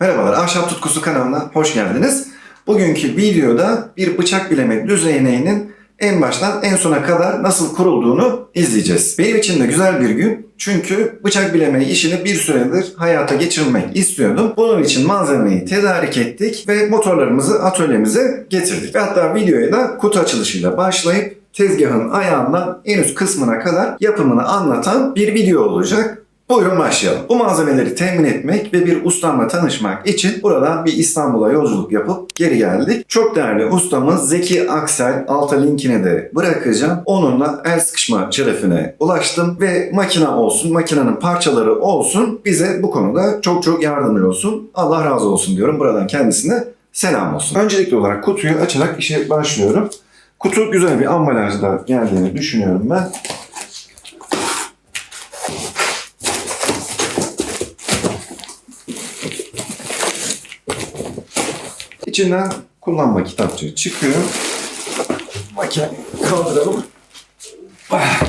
Merhabalar, Ahşap Tutkusu kanalına hoş geldiniz. Bugünkü videoda bir bıçak bileme düzeneğinin en baştan en sona kadar nasıl kurulduğunu izleyeceğiz. Benim için de güzel bir gün çünkü bıçak bileme işini bir süredir hayata geçirmek istiyordum. Bunun için malzemeyi tedarik ettik ve motorlarımızı atölyemize getirdik. Ve hatta videoya da kutu açılışıyla başlayıp tezgahın ayağından en üst kısmına kadar yapımını anlatan bir video olacak. Buyurun başlayalım. Bu malzemeleri temin etmek ve bir ustamla tanışmak için buradan bir İstanbul'a yolculuk yapıp geri geldik. Çok değerli ustamız Zeki Aksel, alta linkini de bırakacağım. Onunla el sıkışma şerefine ulaştım ve makina olsun, makinenin parçaları olsun bize bu konuda çok çok yardımcı olsun. Allah razı olsun diyorum. Buradan kendisine selam olsun. Öncelikli olarak kutuyu açarak işe başlıyorum. Kutu güzel bir ambalajda geldiğini düşünüyorum ben. İçinden kullanma kitapçığı çıkıyor. Makine kaldıralım. Ah.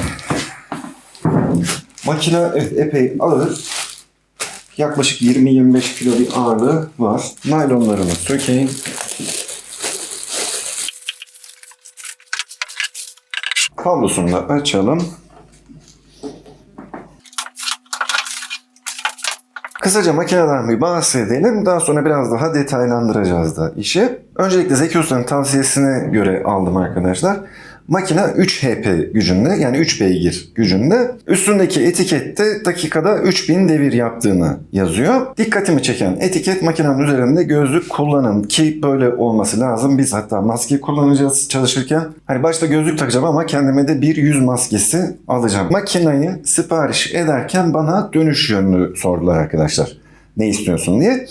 Makine epey ağır. Yaklaşık 20-25 kilo bir ağırlığı var. Naylonlarını sökeyim. Kablosunu da açalım. Kısaca makineden bir bahsedelim. Daha sonra biraz daha detaylandıracağız da işi. Öncelikle Zeki Usta'nın tavsiyesine göre aldım arkadaşlar. Makine 3 HP gücünde yani 3 beygir gücünde. Üstündeki etikette dakikada 3000 devir yaptığını yazıyor. Dikkatimi çeken etiket makinenin üzerinde gözlük kullanın ki böyle olması lazım. Biz hatta maske kullanacağız çalışırken. Hani başta gözlük takacağım ama kendime de bir yüz maskesi alacağım. Makineyi sipariş ederken bana dönüş yönünü sordular arkadaşlar. Ne istiyorsun diye.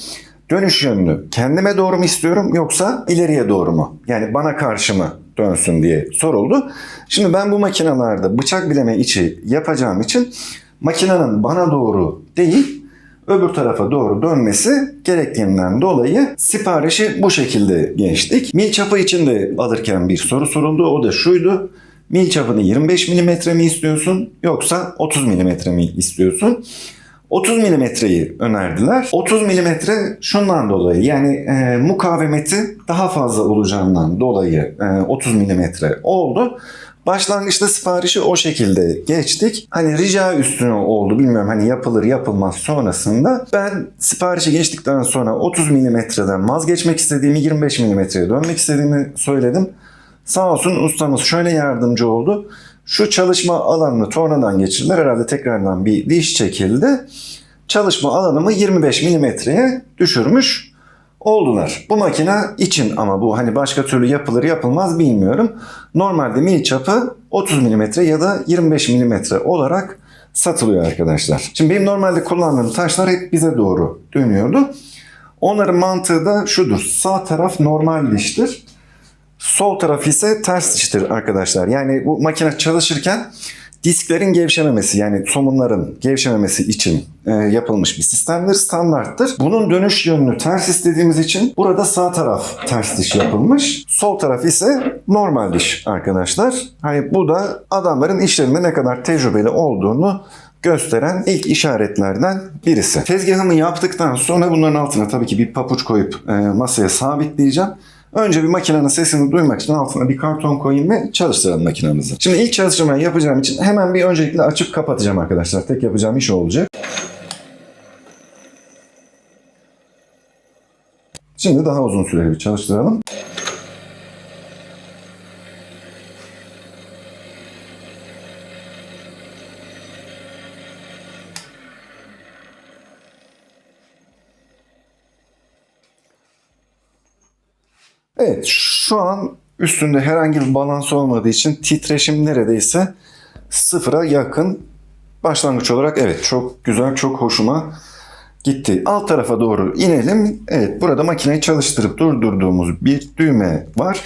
Dönüş yönünü kendime doğru mu istiyorum yoksa ileriye doğru mu? Yani bana karşı mı dönsün diye soruldu. Şimdi ben bu makinalarda bıçak bileme içi yapacağım için makinenin bana doğru değil öbür tarafa doğru dönmesi gerektiğinden dolayı siparişi bu şekilde geçtik. Mil çapı için de alırken bir soru soruldu. O da şuydu. Mil çapını 25 mm mi istiyorsun yoksa 30 mm mi istiyorsun? 30 milimetreyi önerdiler. 30 milimetre şundan dolayı yani e, mukavemeti daha fazla olacağından dolayı e, 30 milimetre oldu. Başlangıçta siparişi o şekilde geçtik. Hani rica üstüne oldu bilmiyorum hani yapılır yapılmaz sonrasında. Ben siparişi geçtikten sonra 30 milimetreden vazgeçmek istediğimi 25 milimetreye dönmek istediğimi söyledim. Sağ olsun ustamız şöyle yardımcı oldu. Şu çalışma alanını tornadan geçirdiler. Herhalde tekrardan bir diş çekildi. Çalışma alanımı 25 milimetreye düşürmüş oldular. Bu makine için ama bu hani başka türlü yapılır yapılmaz bilmiyorum. Normalde mil çapı 30 milimetre ya da 25 milimetre olarak satılıyor arkadaşlar. Şimdi benim normalde kullandığım taşlar hep bize doğru dönüyordu. Onların mantığı da şudur. Sağ taraf normal diştir. Sol taraf ise ters diştir arkadaşlar. Yani bu makine çalışırken disklerin gevşememesi yani somunların gevşememesi için e, yapılmış bir sistemdir, standarttır. Bunun dönüş yönünü ters istediğimiz için burada sağ taraf ters diş yapılmış. Sol taraf ise normal diş arkadaşlar. Hani bu da adamların işlerinde ne kadar tecrübeli olduğunu gösteren ilk işaretlerden birisi. Tezgahımı yaptıktan sonra bunların altına tabii ki bir papuç koyup e, masaya sabitleyeceğim. Önce bir makinenin sesini duymak için altına bir karton koyayım ve çalıştıralım makinamızı. Şimdi ilk çalıştırmayı yapacağım için hemen bir öncelikle açıp kapatacağım arkadaşlar. Tek yapacağım iş olacak. Şimdi daha uzun süreli çalıştıralım. Evet şu an üstünde herhangi bir balans olmadığı için titreşim neredeyse sıfıra yakın. Başlangıç olarak evet çok güzel çok hoşuma gitti. Alt tarafa doğru inelim. Evet burada makineyi çalıştırıp durdurduğumuz bir düğme var.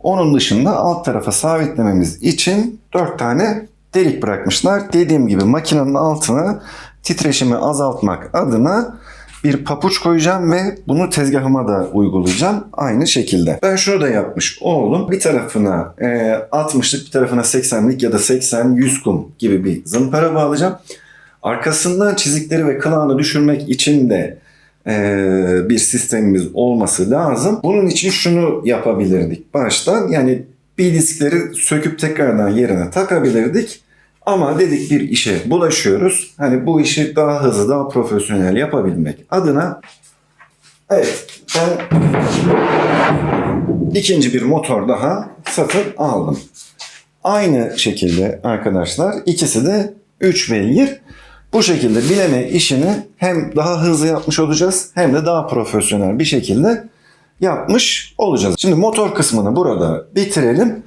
Onun dışında alt tarafa sabitlememiz için 4 tane delik bırakmışlar. Dediğim gibi makinenin altına titreşimi azaltmak adına bir papuç koyacağım ve bunu tezgahıma da uygulayacağım aynı şekilde. Ben şunu da yapmış oldum. Bir tarafına e, 60'lık bir tarafına 80'lik ya da 80-100 kum gibi bir zımpara bağlayacağım. Arkasından çizikleri ve kılağını düşürmek için de e, bir sistemimiz olması lazım. Bunun için şunu yapabilirdik baştan. Yani bir diskleri söküp tekrardan yerine takabilirdik. Ama dedik bir işe bulaşıyoruz. Hani bu işi daha hızlı, daha profesyonel yapabilmek adına evet ben ikinci bir motor daha satın aldım. Aynı şekilde arkadaşlar ikisi de 3 beygir. Bu şekilde bileme işini hem daha hızlı yapmış olacağız hem de daha profesyonel bir şekilde yapmış olacağız. Şimdi motor kısmını burada bitirelim.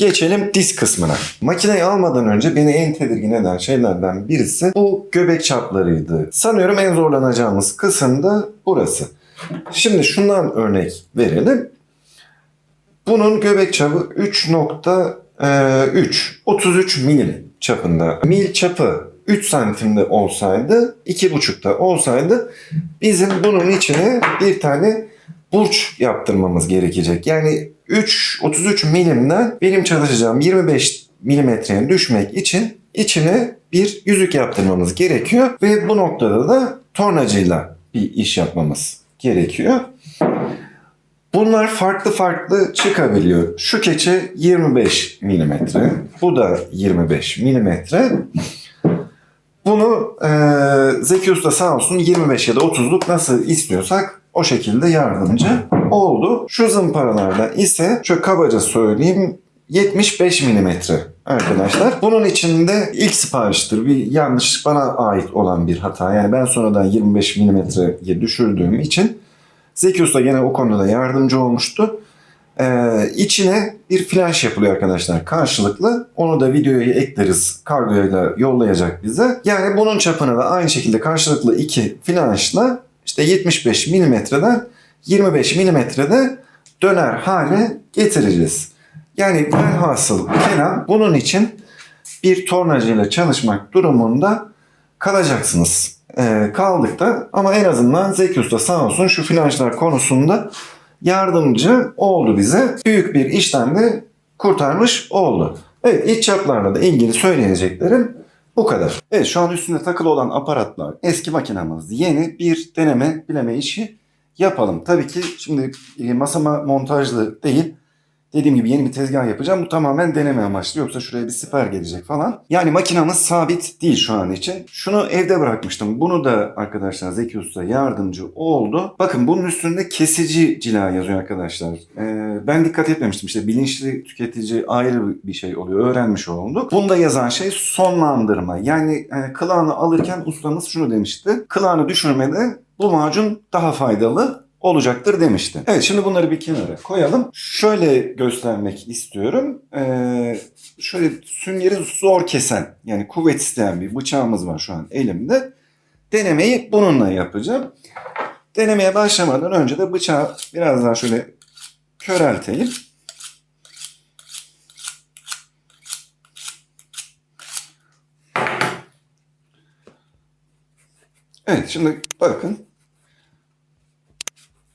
Geçelim disk kısmına. Makineyi almadan önce beni en tedirgin eden şeylerden birisi bu göbek çaplarıydı. Sanıyorum en zorlanacağımız kısım da burası. Şimdi şundan örnek verelim. Bunun göbek çapı 3.3, 33 mil çapında. Mil çapı 3 santimde olsaydı, 2.5'da olsaydı bizim bunun içine bir tane burç yaptırmamız gerekecek. Yani 3 33 milimden benim çalışacağım 25 milimetreye düşmek için içine bir yüzük yaptırmamız gerekiyor ve bu noktada da tornacıyla bir iş yapmamız gerekiyor. Bunlar farklı farklı çıkabiliyor. Şu keçe 25 milimetre, bu da 25 milimetre. Bunu e, Zeki Usta sağ olsun 25 ya da 30'luk nasıl istiyorsak o şekilde yardımcı oldu. Şu zımparalarda ise şu kabaca söyleyeyim 75 milimetre arkadaşlar. Bunun içinde ilk sipariştir. Bir yanlış bana ait olan bir hata. Yani ben sonradan 25 milimetreye düşürdüğüm için Zeki Usta gene o konuda da yardımcı olmuştu. Ee, içine bir flash yapılıyor arkadaşlar karşılıklı. Onu da videoya ekleriz. Kargoyla yollayacak bize. Yani bunun çapını da aynı şekilde karşılıklı iki flashla işte 75 milimetreden 25 milimetrede döner hale getireceğiz. Yani velhasıl kelam bunun için bir tornacıyla çalışmak durumunda kalacaksınız. Ee, kaldık da ama en azından Zeki Usta sağ olsun şu flanşlar konusunda yardımcı oldu bize. Büyük bir işten de kurtarmış oldu. Evet iç çaplarla da ilgili söyleyeceklerim bu kadar. Evet şu an üstünde takılı olan aparatlar eski makinamız. Yeni bir deneme bileme işi yapalım. Tabii ki şimdi e, masama montajlı değil. Dediğim gibi yeni bir tezgah yapacağım. Bu tamamen deneme amaçlı. Yoksa şuraya bir siper gelecek falan. Yani makinamız sabit değil şu an için. Şunu evde bırakmıştım. Bunu da arkadaşlar Zeki Usta yardımcı oldu. Bakın bunun üstünde kesici cila yazıyor arkadaşlar. Ee, ben dikkat etmemiştim. İşte bilinçli tüketici ayrı bir şey oluyor. Öğrenmiş olduk. Bunda yazan şey sonlandırma. Yani e, kılağını alırken ustamız şunu demişti. Kılağını düşürmede bu macun daha faydalı olacaktır demişti. Evet şimdi bunları bir kenara koyalım. Şöyle göstermek istiyorum. Ee, şöyle süngeri zor kesen yani kuvvet isteyen bir bıçağımız var şu an elimde. Denemeyi bununla yapacağım. Denemeye başlamadan önce de bıçağı biraz daha şöyle körelteyim. Evet şimdi bakın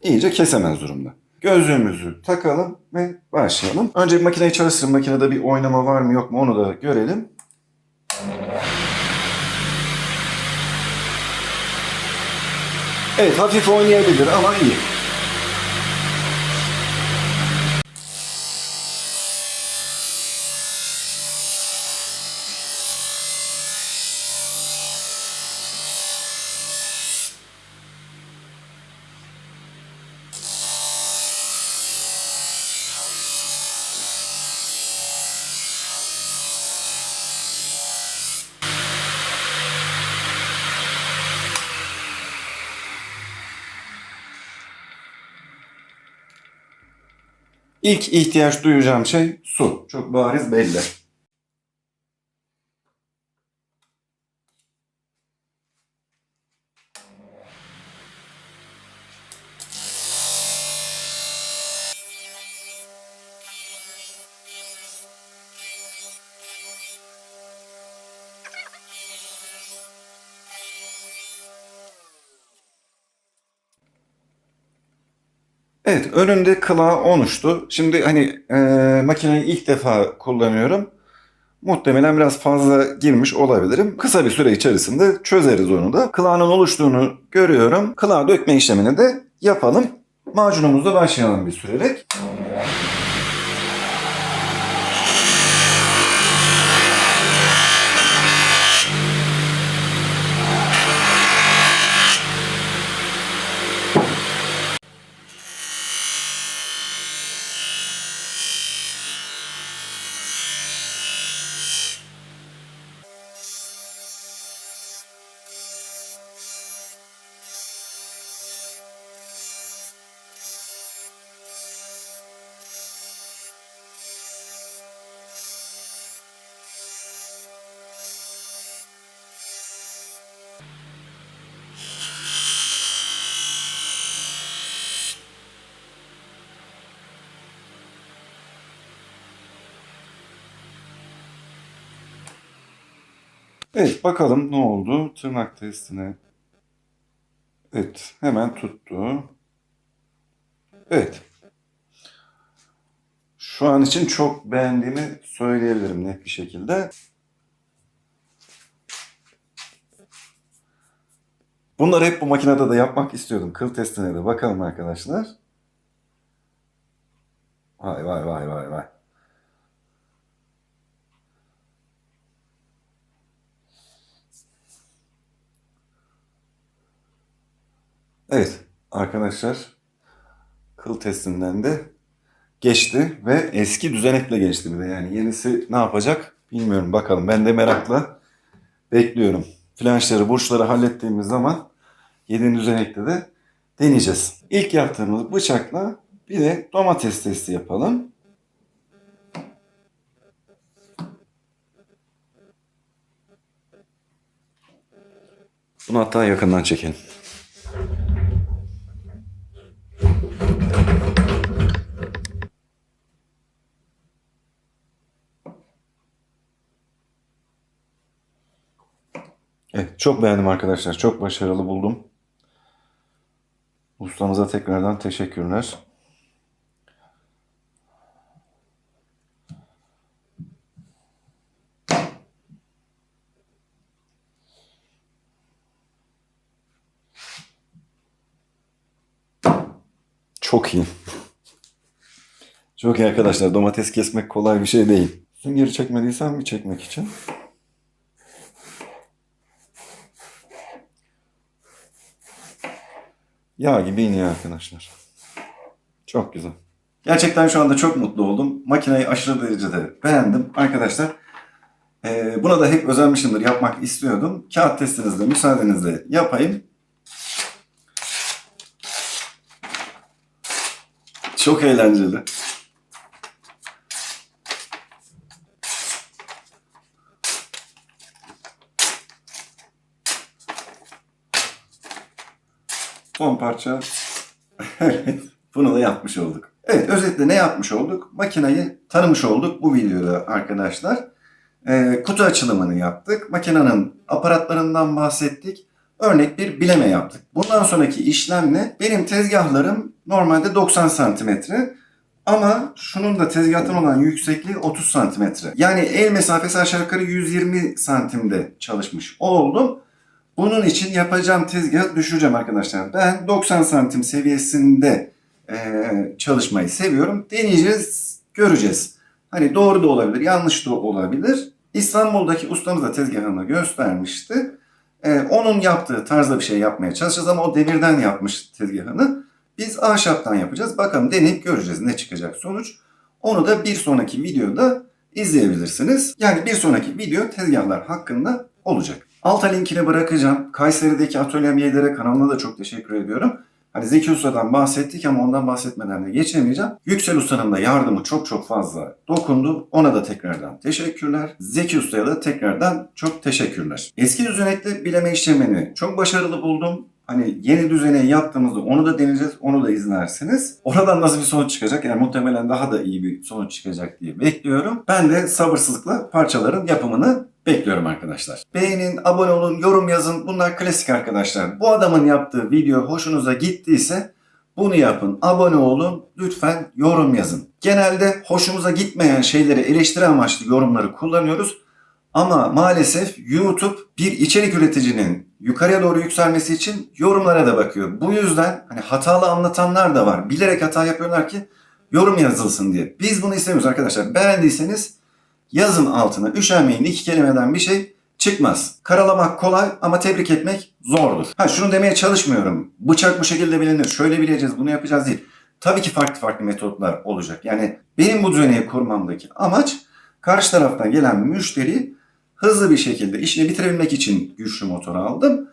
iyice kesemez durumda. Gözlüğümüzü takalım ve başlayalım. Önce bir makineyi çalıştırın. Makinede bir oynama var mı yok mu onu da görelim. Evet hafif oynayabilir ama iyi. İlk ihtiyaç duyacağım şey su. Çok bariz belli. Evet, önünde kılağı 10 uçtu. Şimdi hani e, makineyi ilk defa kullanıyorum. Muhtemelen biraz fazla girmiş olabilirim. Kısa bir süre içerisinde çözeriz onu da. Kılağının oluştuğunu görüyorum. Kılağı dökme işlemini de yapalım. Macunumuzla başlayalım bir sürerek. Evet bakalım ne oldu tırnak testine. Evet hemen tuttu. Evet. Şu an için çok beğendiğimi söyleyebilirim net bir şekilde. Bunları hep bu makinede de yapmak istiyordum. Kıl testine de bakalım arkadaşlar. Vay vay vay vay vay. Evet arkadaşlar kıl testinden de geçti ve eski düzenekle geçti bir de yani yenisi ne yapacak bilmiyorum bakalım ben de merakla bekliyorum. Flanşları burçları hallettiğimiz zaman yeni düzenekte de deneyeceğiz. İlk yaptığımız bıçakla bir de domates testi yapalım. Bunu hatta yakından çekelim. Evet, çok beğendim arkadaşlar. Çok başarılı buldum. Ustamıza tekrardan teşekkürler. Çok iyi. Çok iyi arkadaşlar. Domates kesmek kolay bir şey değil. Süngeri çekmediysem bir çekmek için. Yağ gibi iniyor arkadaşlar. Çok güzel. Gerçekten şu anda çok mutlu oldum. Makineyi aşırı derecede beğendim. Arkadaşlar eee, buna da hep özenmişimdir. Yapmak istiyordum. Kağıt testinizle müsaadenizle yapayım. Çok eğlenceli. Son parça. Evet, Bunu da yapmış olduk. Evet özetle ne yapmış olduk? Makineyi tanımış olduk bu videoda arkadaşlar. Ee, kutu açılımını yaptık. Makinenin aparatlarından bahsettik. Örnek bir bileme yaptık. Bundan sonraki işlem ne? Benim tezgahlarım normalde 90 santimetre. Ama şunun da tezgahtan olan yüksekliği 30 santimetre. Yani el mesafesi aşağı yukarı 120 santimde çalışmış oldum. Bunun için yapacağım tezgahı düşüreceğim arkadaşlar. Ben 90 santim seviyesinde eee, çalışmayı seviyorum. Deneyeceğiz, göreceğiz. Hani doğru da olabilir, yanlış da olabilir. İstanbul'daki ustamız da tezgahını göstermişti. Eee, onun yaptığı tarzda bir şey yapmaya çalışacağız ama o demirden yapmış tezgahını. Biz ahşaptan yapacağız. Bakalım deneyip göreceğiz ne çıkacak sonuç. Onu da bir sonraki videoda izleyebilirsiniz. Yani bir sonraki video tezgahlar hakkında olacak. Alta linkini bırakacağım. Kayseri'deki atölyem Yedir'e kanalına da çok teşekkür ediyorum. Hani Zeki Usta'dan bahsettik ama ondan bahsetmeden de geçemeyeceğim. Yüksel Usta'nın da yardımı çok çok fazla dokundu. Ona da tekrardan teşekkürler. Zeki Usta'ya da tekrardan çok teşekkürler. Eski düzenekte bileme işlemini çok başarılı buldum. Hani yeni düzeneyi yaptığımızda onu da deneyeceğiz, onu da izlersiniz. Oradan nasıl bir sonuç çıkacak? Yani muhtemelen daha da iyi bir sonuç çıkacak diye bekliyorum. Ben de sabırsızlıkla parçaların yapımını bekliyorum arkadaşlar. Beğenin, abone olun, yorum yazın. Bunlar klasik arkadaşlar. Bu adamın yaptığı video hoşunuza gittiyse Bunu yapın, abone olun, lütfen yorum yazın. Genelde hoşumuza gitmeyen şeyleri eleştiri amaçlı yorumları kullanıyoruz. Ama maalesef YouTube bir içerik üreticinin yukarıya doğru yükselmesi için yorumlara da bakıyor. Bu yüzden hani hatalı anlatanlar da var. Bilerek hata yapıyorlar ki yorum yazılsın diye. Biz bunu istemiyoruz arkadaşlar. Beğendiyseniz yazın altına. Üşenmeyin iki kelimeden bir şey çıkmaz. Karalamak kolay ama tebrik etmek zordur. Ha şunu demeye çalışmıyorum. Bıçak bu şekilde bilinir. Şöyle bileceğiz, bunu yapacağız değil. Tabii ki farklı farklı metotlar olacak. Yani benim bu düzeneyi kurmamdaki amaç karşı taraftan gelen müşteriyi hızlı bir şekilde işini bitirebilmek için güçlü motoru aldım.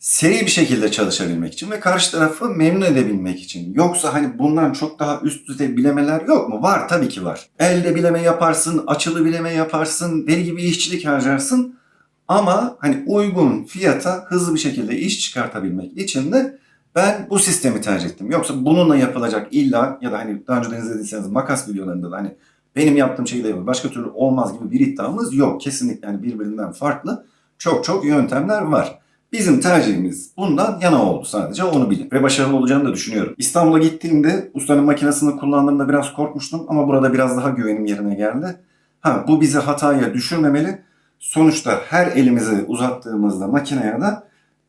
Seri bir şekilde çalışabilmek için ve karşı tarafı memnun edebilmek için. Yoksa hani bundan çok daha üst düzey bilemeler yok mu? Var tabii ki var. Elde bileme yaparsın, açılı bileme yaparsın, deli gibi işçilik harcarsın. Ama hani uygun fiyata hızlı bir şekilde iş çıkartabilmek için de ben bu sistemi tercih ettim. Yoksa bununla yapılacak illa ya da hani daha önce izlediyseniz makas videolarında da hani benim yaptığım şeyi de yapın başka türlü olmaz gibi bir iddiamız yok. Kesinlikle yani birbirinden farklı çok çok yöntemler var. Bizim tercihimiz bundan yana oldu sadece onu bilin. Ve başarılı olacağını da düşünüyorum. İstanbul'a gittiğimde ustanın makinesini kullandığımda biraz korkmuştum ama burada biraz daha güvenim yerine geldi. Ha bu bizi hataya düşürmemeli. Sonuçta her elimizi uzattığımızda makineye de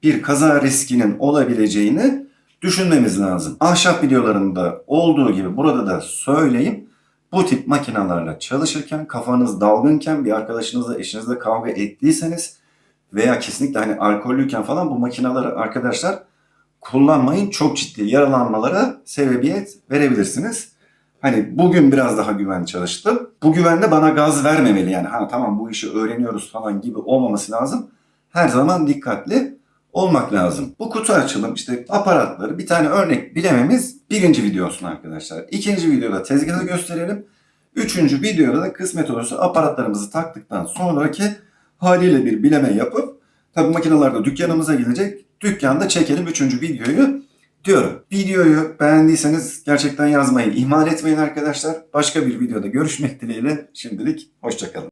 bir kaza riskinin olabileceğini düşünmemiz lazım. Ahşap videolarında olduğu gibi burada da söyleyeyim. Bu tip makinalarla çalışırken kafanız dalgınken bir arkadaşınızla eşinizle kavga ettiyseniz veya kesinlikle hani alkollüyken falan bu makinaları arkadaşlar kullanmayın. Çok ciddi yaralanmalara sebebiyet verebilirsiniz. Hani bugün biraz daha güven çalıştım. Bu güven de bana gaz vermemeli yani. Ha tamam bu işi öğreniyoruz falan gibi olmaması lazım. Her zaman dikkatli olmak lazım. Bu kutu açılım işte aparatları bir tane örnek bilememiz birinci videosun arkadaşlar. İkinci videoda tezgahı gösterelim. Üçüncü videoda da kısmet olursa aparatlarımızı taktıktan sonraki haliyle bir bileme yapıp tabi makinelerde dükkanımıza gidecek. Dükkanda çekelim üçüncü videoyu diyorum. Videoyu beğendiyseniz gerçekten yazmayı ihmal etmeyin arkadaşlar. Başka bir videoda görüşmek dileğiyle şimdilik hoşçakalın.